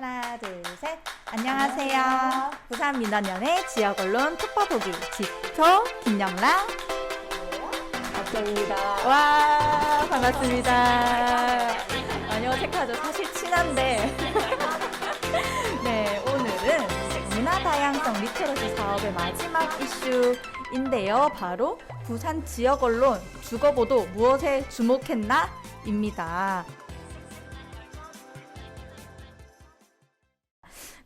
하나, 둘, 셋. 안녕하세요. 부산 민원연의 지역 언론 톡바보기 지토 김영랑. 박정입니다. 와 반갑습니다. 많이 어색하죠. 사실 친한데. 네 오늘은 문화 다양성 리터러시 사업의 마지막 이슈인데요. 바로 부산 지역 언론 주거보도 무엇에 주목했나 입니다.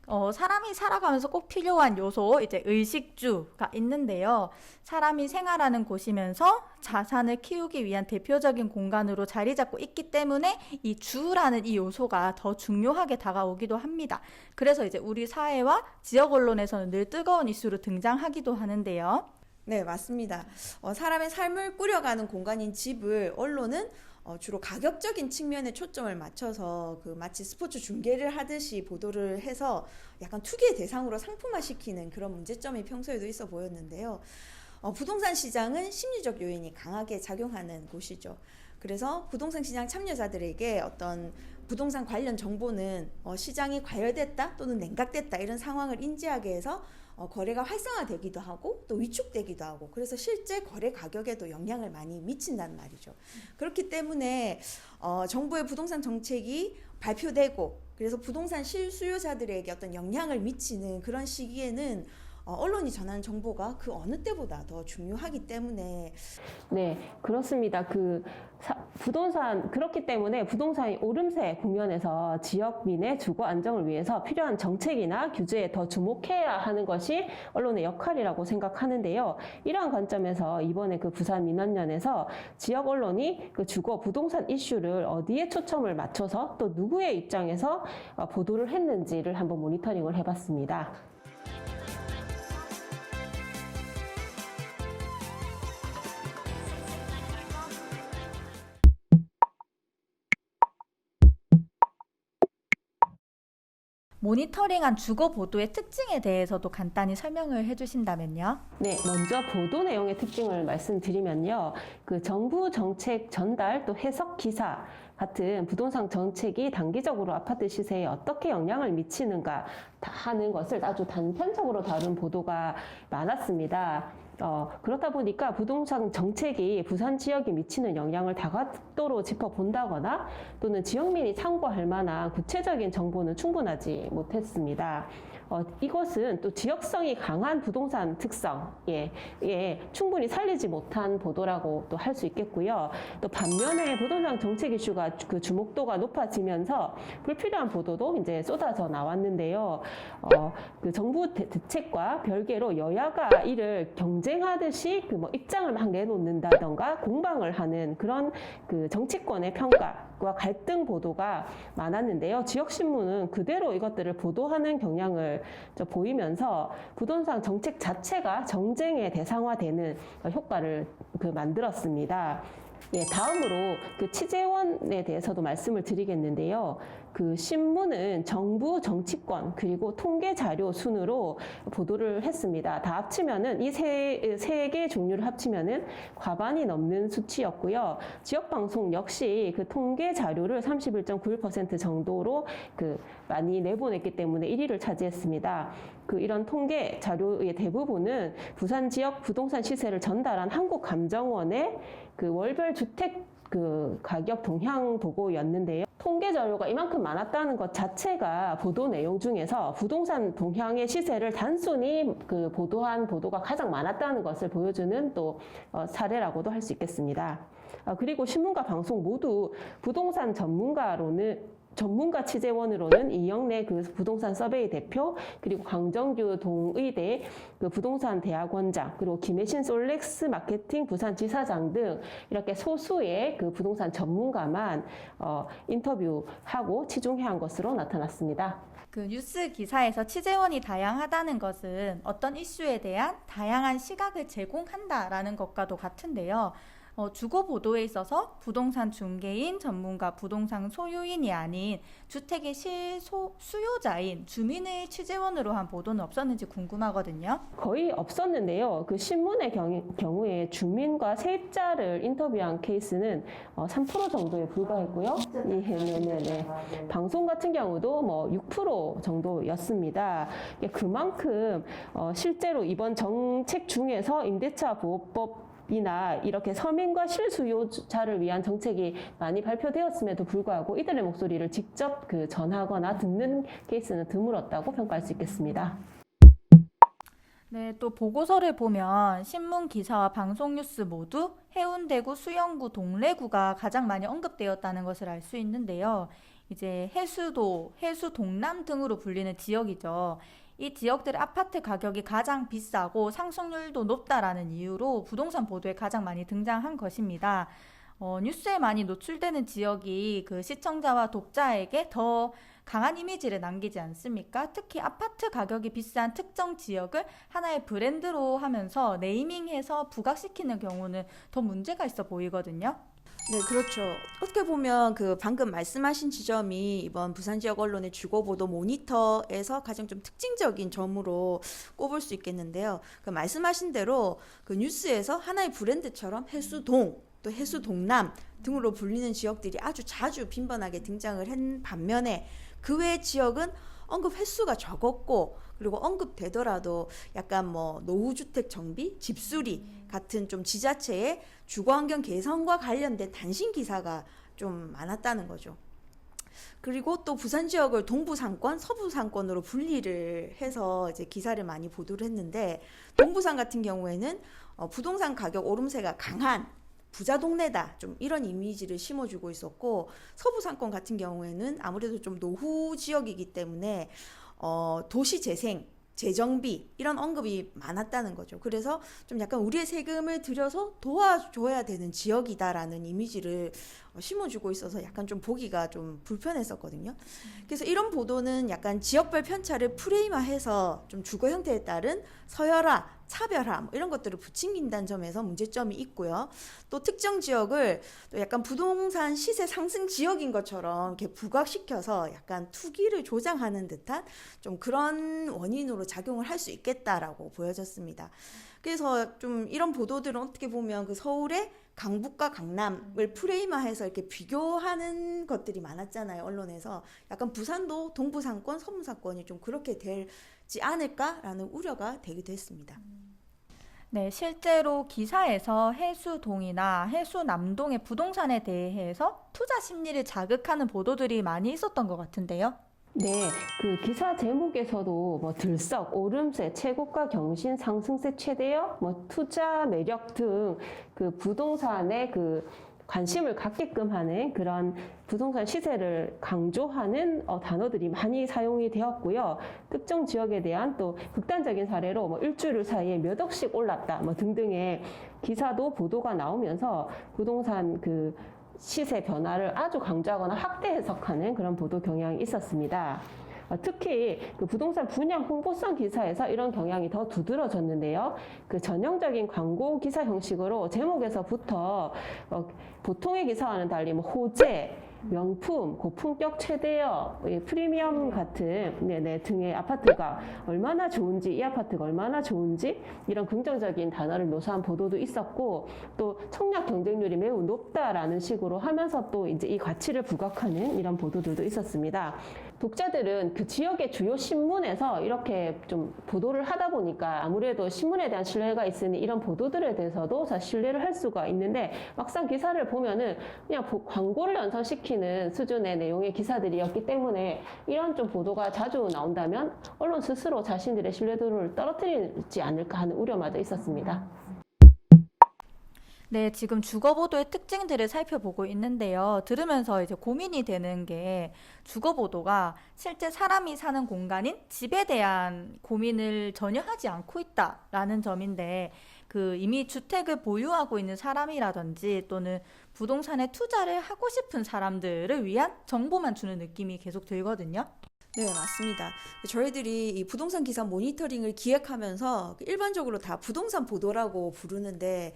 어, 사람이 살아가면서 꼭 필요한 요소, 이제 의식주가 있는데요. 사람이 생활하는 곳이면서 자산을 키우기 위한 대표적인 공간으로 자리 잡고 있기 때문에 이 주라는 이 요소가 더 중요하게 다가오기도 합니다. 그래서 이제 우리 사회와 지역 언론에서는 늘 뜨거운 이슈로 등장하기도 하는데요. 네, 맞습니다. 어, 사람의 삶을 꾸려가는 공간인 집을 언론은 어, 주로 가격적인 측면에 초점을 맞춰서 그 마치 스포츠 중계를 하듯이 보도를 해서 약간 투기의 대상으로 상품화시키는 그런 문제점이 평소에도 있어 보였는데요. 어, 부동산 시장은 심리적 요인이 강하게 작용하는 곳이죠. 그래서 부동산 시장 참여자들에게 어떤 부동산 관련 정보는 어, 시장이 과열됐다 또는 냉각됐다 이런 상황을 인지하게 해서 어, 거래가 활성화되기도 하고 또 위축되기도 하고 그래서 실제 거래 가격에도 영향을 많이 미친다는 말이죠. 그렇기 때문에 어, 정부의 부동산 정책이 발표되고 그래서 부동산 실수요자들에게 어떤 영향을 미치는 그런 시기에는 어, 언론이 전하는 정보가 그 어느 때보다 더 중요하기 때문에 네, 그렇습니다. 그 사- 부동산 그렇기 때문에 부동산이 오름세 국면에서 지역민의 주거 안정을 위해서 필요한 정책이나 규제에 더 주목해야 하는 것이 언론의 역할이라고 생각하는데요. 이러한 관점에서 이번에 그 부산 민원연에서 지역 언론이 그 주거 부동산 이슈를 어디에 초점을 맞춰서 또 누구의 입장에서 어, 보도를 했는지를 한번 모니터링을 해봤습니다. 모니터링한 주거 보도의 특징에 대해서도 간단히 설명을 해주신다면요. 네, 먼저 보도 내용의 특징을 말씀드리면요. 그 정부 정책 전달 또 해석 기사 같은 부동산 정책이 단기적으로 아파트 시세에 어떻게 영향을 미치는가 하는 것을 아주 단편적으로 다룬 보도가 많았습니다. 어, 그렇다 보니까 부동산 정책이 부산 지역에 미치는 영향을 다각도로 짚어본다거나 또는 지역민이 참고할 만한 구체적인 정보는 충분하지 못했습니다. 어, 이것은 또 지역성이 강한 부동산 특성, 예, 예, 충분히 살리지 못한 보도라고 또 할 수 있겠고요. 또 반면에 부동산 정책 이슈가 그 주목도가 높아지면서 불필요한 보도도 이제 쏟아져 나왔는데요. 어, 그 정부 대, 대책과 별개로 여야가 이를 경쟁하듯이 그 뭐 입장을 막 내놓는다던가 공방을 하는 그런 그 정치권의 평가 와 갈등 보도가 많았는데요. 지역 신문은 그대로 이것들을 보도하는 경향을 저 보이면서 부동산 정책 자체가 정쟁의 대상화되는 효과를 그 만들었습니다. 예, 다음으로 그 취재원에 대해서도 말씀을 드리겠는데요. 그 신문은 정부 정치권 그리고 통계 자료 순으로 보도를 했습니다. 다 합치면은 이세세개 종류를 합치면은 과반이 넘는 수치였고요. 지역 방송 역시 그 통계 자료를 31.91% 정도로 그 많이 내보냈기 때문에 1위를 차지했습니다. 그 이런 통계 자료의 대부분은 부산 지역 부동산 시세를 전달한 한국감정원의 그 월별 주택 그 가격 동향 보고였는데요. 통계 자료가 이만큼 많았다는 것 자체가 보도 내용 중에서 부동산 동향의 시세를 단순히 그 보도한 보도가 가장 많았다는 것을 보여주는 또 어, 사례라고도 할 수 있겠습니다. 아, 그리고 신문과 방송 모두 부동산 전문가로는 전문가 취재원으로는 이영래 그 부동산 서베이 대표 그리고 강정규 동의대 그 부동산 대학원장 그리고 김혜신 솔렉스 마케팅 부산 지사장 등 이렇게 소수의 그 부동산 전문가만 어, 인터뷰하고 치중해한 것으로 나타났습니다. 그 뉴스 기사에서 취재원이 다양하다는 것은 어떤 이슈에 대한 다양한 시각을 제공한다라는 것과도 같은데요. 어, 주거 보도에 있어서 부동산 중개인, 전문가, 부동산 소유인이 아닌 주택의 실소 수요자인 주민의 취재원으로 한 보도는 없었는지 궁금하거든요. 거의 없었는데요. 그 신문의 경, 경우에 주민과 세입자를 인터뷰한 케이스는 어, 3% 정도에 불과했고요. 예, 네 네 네. 방송 같은 경우도 뭐 6% 정도였습니다. 예, 그만큼 어, 실제로 이번 정책 중에서 임대차 보호법 이나 이렇게 서민과 실수요자를 위한 정책이 많이 발표되었음에도 불구하고 이들의 목소리를 직접 그 전하거나 듣는 케이스는 드물었다고 평가할 수 있겠습니다. 네, 또 보고서를 보면 신문 기사와 방송 뉴스 모두 해운대구, 수영구, 동래구가 가장 많이 언급되었다는 것을 알 수 있는데요. 이제 해수도, 해수 동남 등으로 불리는 지역이죠. 이 지역들의 아파트 가격이 가장 비싸고 상승률도 높다라는 이유로 부동산 보도에 가장 많이 등장한 것입니다. 어, 뉴스에 많이 노출되는 지역이 그 시청자와 독자에게 더 강한 이미지를 남기지 않습니까? 특히 아파트 가격이 비싼 특정 지역을 하나의 브랜드로 하면서 네이밍해서 부각시키는 경우는 더 문제가 있어 보이거든요. 네, 그렇죠. 어떻게 보면 그 방금 말씀하신 지점이 이번 부산 지역 언론의 주거 보도 모니터에서 가장 좀 특징적인 점으로 꼽을 수 있겠는데요. 그 말씀하신 대로 그 뉴스에서 하나의 브랜드처럼 해수동 또 해수 동남 등으로 불리는 지역들이 아주 자주 빈번하게 등장을 한 반면에 그 외 지역은 언급 횟수가 적었고 그리고 언급되더라도 약간 뭐 노후주택 정비, 집수리 같은 좀 지자체의 주거환경 개선과 관련된 단신 기사가 좀 많았다는 거죠. 그리고 또 부산 지역을 동부 상권, 서부 상권으로 분리를 해서 이제 기사를 많이 보도를 했는데 동부산 같은 경우에는 어, 부동산 가격 오름세가 강한 부자 동네다 좀 이런 이미지를 심어주고 있었고 서부 상권 같은 경우에는 아무래도 좀 노후 지역이기 때문에 어, 도시 재생 재정비 이런 언급이 많았다는 거죠. 그래서 좀 약간 우리의 세금을 들여서 도와줘야 되는 지역이다라는 이미지를 어, 심어주고 있어서 약간 좀 보기가 좀 불편했었거든요. 그래서 이런 보도는 약간 지역별 편차를 프레임화해서 좀 주거 형태에 따른 서열화, 차별화 뭐 이런 것들을 부추긴다는 점에서 문제점이 있고요. 또 특정 지역을 또 약간 부동산 시세 상승 지역인 것처럼 이렇게 부각시켜서 약간 투기를 조장하는 듯한 좀 그런 원인으로 작용을 할 수 있겠다라고 보여졌습니다. 그래서 좀 이런 보도들은 어떻게 보면 그 서울의 강북과 강남을 프레임화해서 이렇게 비교하는 것들이 많았잖아요 언론에서 약간 부산도 동부 상권, 서부 상권이 좀 그렇게 되지 않을까라는 우려가 되기도 했습니다. 네, 실제로 기사에서 해수동이나 해수남동의 부동산에 대해서 투자 심리를 자극하는 보도들이 많이 있었던 것 같은데요. 네, 그 기사 제목에서도 뭐 들썩, 오름세, 최고가 경신, 상승세 최대요, 뭐 투자 매력 등 그 부동산의 그 관심을 갖게끔 하는 그런 부동산 시세를 강조하는 어, 단어들이 많이 사용이 되었고요. 특정 지역에 대한 또 극단적인 사례로 뭐 일주일 사이에 몇 억씩 올랐다, 뭐 등등의 기사도 보도가 나오면서 부동산 그 시세 변화를 아주 강조하거나 확대 해석하는 그런 보도 경향이 있었습니다. 어, 특히 그 부동산 분양 홍보성 기사에서 이런 경향이 더 두드러졌는데요. 그 전형적인 광고 기사 형식으로 제목에서부터 어, 보통의 기사와는 달리 뭐 호재, 명품, 고품격 최대여, 이 프리미엄 같은 네네 등의 아파트가 얼마나 좋은지 이 아파트가 얼마나 좋은지 이런 긍정적인 단어를 묘사한 보도도 있었고 또 청약 경쟁률이 매우 높다라는 식으로 하면서 또 이제 이 가치를 부각하는 이런 보도들도 있었습니다. 독자들은 그 지역의 주요 신문에서 이렇게 좀 보도를 하다 보니까 아무래도 신문에 대한 신뢰가 있으니 이런 보도들에 대해서도 자 신뢰를 할 수가 있는데 막상 기사를 보면은 그냥 보- 광고를 연상시키는 수준의 내용의 기사들이었기 때문에 이런 좀 보도가 자주 나온다면 언론 스스로 자신들의 신뢰도를 떨어뜨리지 않을까 하는 우려마저 있었습니다. 네, 지금 주거보도의 특징들을 살펴보고 있는데요. 들으면서 이제 고민이 되는 게 주거보도가 실제 사람이 사는 공간인 집에 대한 고민을 전혀 하지 않고 있다라는 점인데, 그 이미 주택을 보유하고 있는 사람이라든지 또는 부동산에 투자를 하고 싶은 사람들을 위한 정보만 주는 느낌이 계속 들거든요. 네, 맞습니다. 저희들이 이 부동산 기사 모니터링을 기획하면서 일반적으로 다 부동산 보도라고 부르는데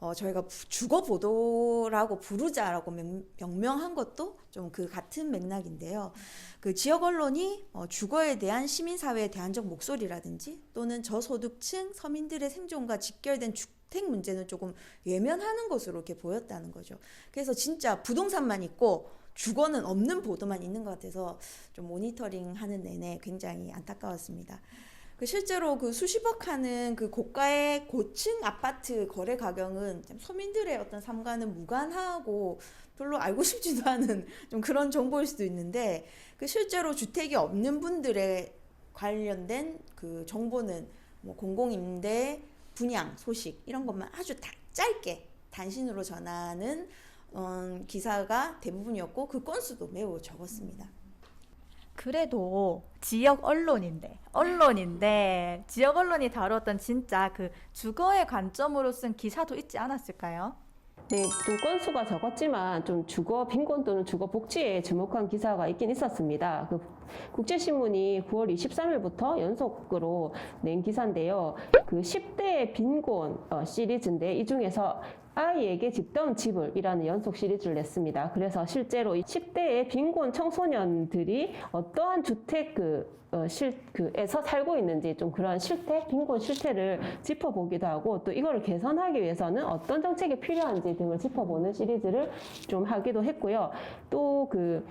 어, 저희가 부- 주거 보도라고 부르자라고 명, 명명한 것도 좀 그 같은 맥락인데요. 그 지역 언론이 어, 주거에 대한 시민사회의 대안적 목소리라든지 또는 저소득층 서민들의 생존과 직결된 주택 문제는 조금 외면하는 것으로 이렇게 보였다는 거죠. 그래서 진짜 부동산만 있고 주거는 없는 보도만 있는 것 같아서 좀 모니터링 하는 내내 굉장히 안타까웠습니다. 그 실제로 그 수십억 하는 그 고가의 고층 아파트 거래 가격은 참 서민들의 어떤 삶과는 무관하고 별로 알고 싶지도 않은 좀 그런 정보일 수도 있는데 그 실제로 주택이 없는 분들의 관련된 그 정보는 뭐 공공임대 분양 소식 이런 것만 아주 다 짧게 단신으로 전하는 어, 기사가 대부분이었고 그 건수도 매우 적었습니다. 그래도 지역 언론인데 언론인데 지역 언론이 다뤘던 진짜 그 주거의 관점으로 쓴 기사도 있지 않았을까요? 네, 좀 건수가 적었지만 좀 주거 빈곤 또는 주거 복지에 주목한 기사가 있긴 있었습니다. 그 국제신문이 9월 23일부터 연속으로 낸 기사인데요. 그 10대의 빈곤 어, 시리즈인데 이 중에서 아이에게 집다운 집을이라는 연속 시리즈를 냈습니다. 그래서 실제로 이 10대의 빈곤 청소년들이 어떠한 주택 그 어, 실, 그에서 살고 있는지 좀 그런 실태, 빈곤 실태를 짚어보기도 하고 또 이거를 개선하기 위해서는 어떤 정책이 필요한지 등을 짚어보는 시리즈를 좀 하기도 했고요. 또그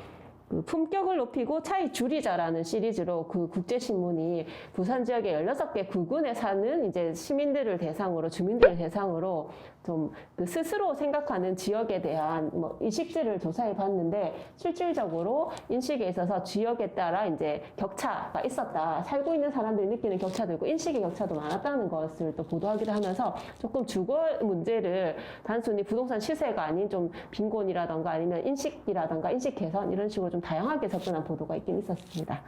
그 품격을 높이고 차이 줄이자라는 시리즈로 그 국제신문이 부산 지역의 16개 구군에 사는 이제 시민들을 대상으로, 주민들을 대상으로 좀 그 스스로 생각하는 지역에 대한 뭐 인식들을 조사해 봤는데 실질적으로 인식에 있어서 지역에 따라 이제 격차가 있었다. 살고 있는 사람들이 느끼는 격차도 있고 인식의 격차도 많았다는 것을 또 보도하기도 하면서 조금 주거 문제를 단순히 부동산 시세가 아닌 좀 빈곤이라던가 아니면 인식이라던가 인식 개선 이런 식으로 좀 다양하게 접근한 보도가 있긴 있었습니다.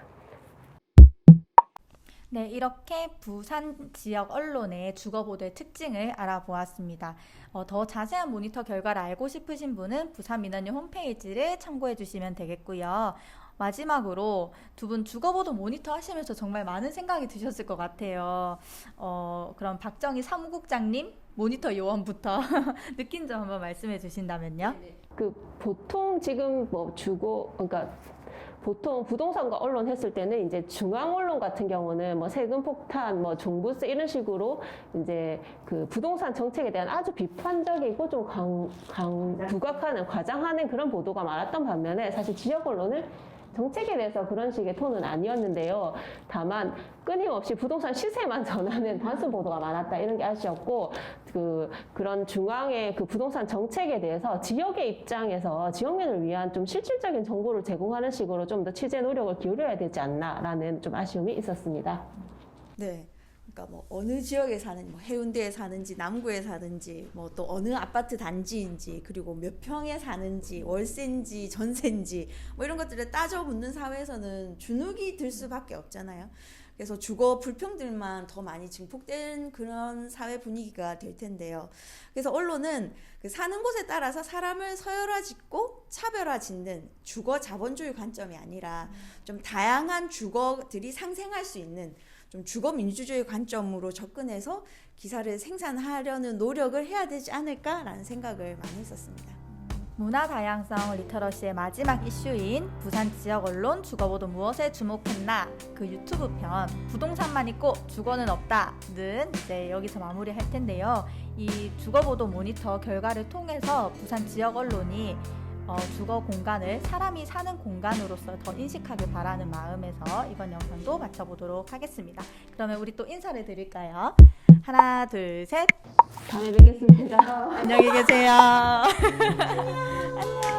네, 이렇게 부산 지역 언론의 주거 보도의 특징을 알아보았습니다. 어, 더 자세한 모니터 결과를 알고 싶으신 분은 부산 민원인 홈페이지를 참고해 주시면 되겠고요. 마지막으로 두 분 주거 보도 모니터 하시면서 정말 많은 생각이 드셨을 것 같아요. 어, 그럼 박정희 사무국장님 모니터 요원부터 느낀 점 한번 말씀해 주신다면요. 그 보통 지금 뭐 주거 그러니까 보통 부동산과 언론 했을 때는 이제 중앙 언론 같은 경우는 뭐 세금 폭탄, 뭐 종부세 이런 식으로 이제 그 부동산 정책에 대한 아주 비판적이고 좀 강, 강 부각하는 과장하는 그런 보도가 많았던 반면에 사실 지역 언론은 정책에 대해서 그런 식의 톤은 아니었는데요. 다만 끊임없이 부동산 시세만 전하는 단순 보도가 많았다 이런 게 아쉬웠고 그 그런 중앙의 그 부동산 정책에 대해서 지역의 입장에서 지역민을 위한 좀 실질적인 정보를 제공하는 식으로 좀 더 취재 노력을 기울여야 되지 않나라는 좀 아쉬움이 있었습니다. 네. 그러니까 뭐 어느 지역에 사는 뭐 해운대에 사는지 남구에 사는지 뭐 또 어느 아파트 단지인지 그리고 몇 평에 사는지 월세인지 전세인지 뭐 이런 것들을 따져 묻는 사회에서는 주눅이 들 수밖에 없잖아요. 그래서 주거 불평들만 더 많이 증폭된 그런 사회 분위기가 될 텐데요. 그래서 언론은 그 사는 곳에 따라서 사람을 서열화 짓고 차별화 짓는 주거 자본주의 관점이 아니라 좀 다양한 주거들이 상생할 수 있는 좀 주거 민주주의 관점으로 접근해서 기사를 생산하려는 노력을 해야 되지 않을까라는 생각을 많이 했었습니다. 문화 다양성 리터러시의 마지막 이슈인 부산 지역 언론 주거보도 무엇에 주목했나 그 유튜브 편 부동산만 있고 주거는 없다는 이제 여기서 마무리할 텐데요. 이 주거보도 모니터 결과를 통해서 부산 지역 언론이 어, 주거 공간을 사람이 사는 공간으로서 더 인식하길 바라는 마음에서 이번 영상도 마쳐보도록 하겠습니다. 그러면 우리 또 인사를 드릴까요? 하나, 둘, 셋. 다음에 뵙겠습니다. 안녕히 계세요. 안녕.